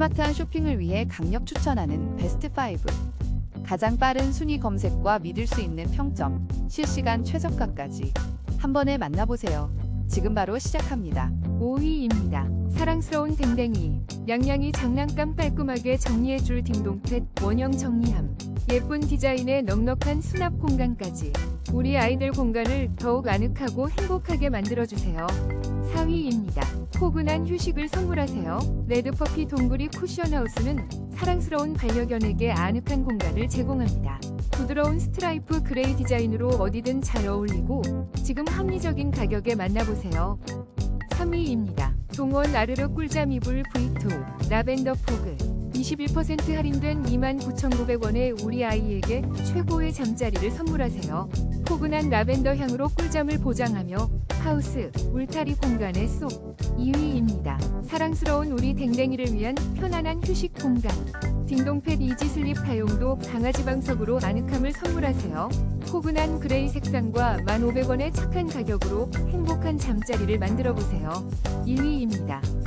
스마트한 쇼핑을 위해 강력 추천하는 베스트 5. 가장 빠른 순위 검색과 믿을 수 있는 평점, 실시간 최저가까지 한 번에 만나보세요. 지금 바로 시작합니다. 5위입니다. 사랑스러운 댕댕이. 양양이 장난감 깔끔하게 정리해줄 딩동펫 원형 정리함. 예쁜 디자인에 넉넉한 수납 공간까지. 우리 아이들 공간을 더욱 아늑하고 행복하게 만들어주세요. 4위입니다. 포근한 휴식을 선물하세요. 레드퍼피 동굴이 쿠션하우스는 사랑스러운 반려견에게 아늑한 공간을 제공합니다. 부드러운 스트라이프 그레이 디자인으로 어디든 잘 어울리고 지금 합리적인 가격에 만나보세요. 3위입니다. 동원 아르르 꿀잠 이불 V2 라벤더 포그 21% 할인된 29,900원에 우리 아이에게 최고의 잠자리를 선물하세요. 포근한 라벤더 향으로 꿀잠을 보장하며 하우스, 울타리 공간에 쏙 2위입니다. 사랑스러운 우리 댕댕이를 위한 편안한 휴식 공간 딩동펫 이지 슬립 사용도 강아지 방석으로 아늑함을 선물하세요. 포근한 그레이 색상과 1,500원의 착한 가격으로 행복한 잠자리를 만들어 보세요. 1위입니다.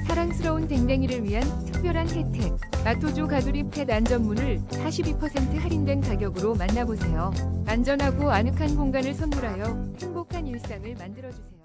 사랑스러운 댕댕이를 위한 특별한 혜택. 마토조 가두리 펫 안전문을 42% 할인된 가격으로 만나보세요. 안전하고 아늑한 공간을 선물하여 행복한 일상을 만들어주세요.